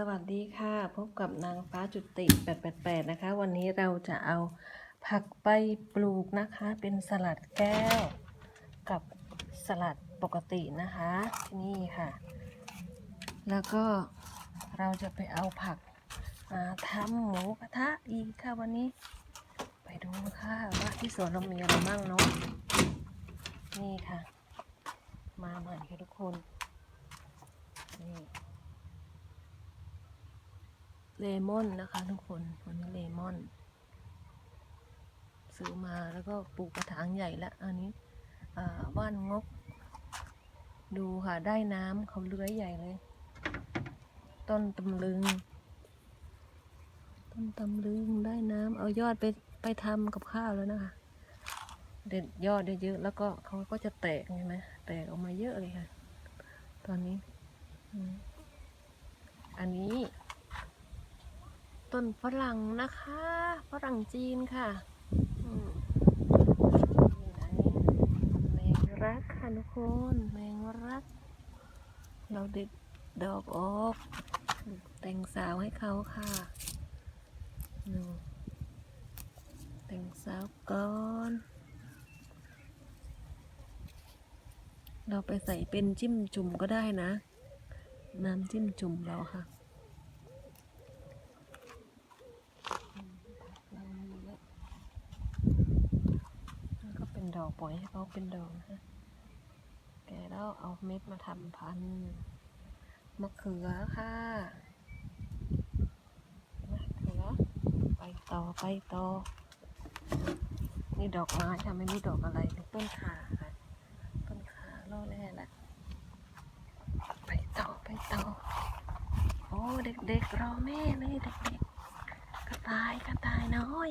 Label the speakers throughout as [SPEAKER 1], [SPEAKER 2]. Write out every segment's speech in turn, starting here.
[SPEAKER 1] สวัสดีค่ะ พบกับนางฟ้าจุติ888 นะคะ วันนี้เราจะเอาผักไปปลูกนะคะ เป็นสลัดแก้ว กับสลัดปกตินะคะที่นี่ค่ะ แล้วก็เราจะไปเอาผักมาทำหมูกระทะอีกค่ะวันนี้ ไปดูค่ะว่าที่สวนเรามีอะไรบ้างเนาะนี่ค่ะ มาใหม่ค่ะทุกคน เลมอนนะคะทุกคนวันนี้เลมอน ซื้อมาแล้วก็ปลูกกระถางใหญ่ล้วอันนี้ว่านงก ดูค่ะได้น้ำเขาเลื้อยใหญ่เลย ต้นตำลึง ต้นตำลึงได้น้ำเอายอดไปไปทำกับข้าวแล้วนะคะ เด็ดยอดได้เยอะแล้วก็เขาก็จะแตกใช่ไหมแตกออกมาเยอะเลยค่ะ ตอนนี้ อันนี้ ต้นฝรั่งนะคะฝรั่งจีนค่ะแมงรักค่ะทุกคนแมงรัก เราเด็ดดอกออกแต่งสาวให้เขาค่ะนูแต่งสาวก่อนเราไปใส่เป็นจิ้มจุ่มก็ได้นะ น้ำจิ้มจุ่มเราค่ะ เรามีเยอะแล้วก็เป็น ดอกปล่อยให้เขาเป็นดอกนะคะแกแล้วเอาเม็ดมาทำพันมะเขือค่ะมะเขือไปต่อไปต่อนี่ดอกไม้ค่ะไม่รู้ดอกอะไรต้นขาค่ะต้นขาล่อแร่ละไปต่อไปต่อโอ้เด็กๆรอแม่เลยเด็กๆกระต่ายกระต่ายน้อย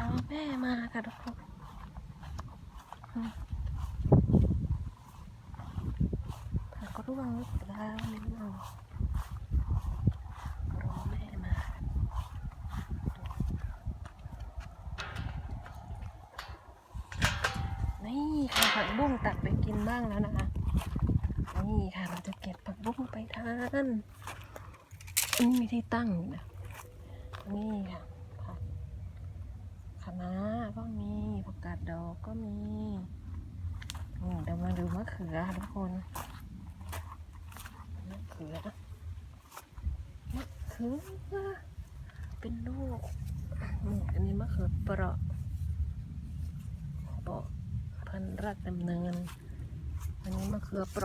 [SPEAKER 1] รอแม่มาค่ะทุกคน ผักก็ร่วงหรือเปล่าไม่รู้รอแม่มานี่ค่ะผักบุ้งตัดไปกินบ้างแล้วนะคะนี่ค่ะเราจะเก็บผักบุ้งไปทานอันนี้มีที่ตั้งอยู่นะนี่ค่ะ คะน้าก็มีผักกาดดอกก็มีเดี๋ยวมาดูมะเขือค่ะทุกคนมะเขือมะเขือเป็นลูกอันนี้มะเขือเปราะเปราะพันธุ์รัดดำเนินอันนี้มะเขือเปราะ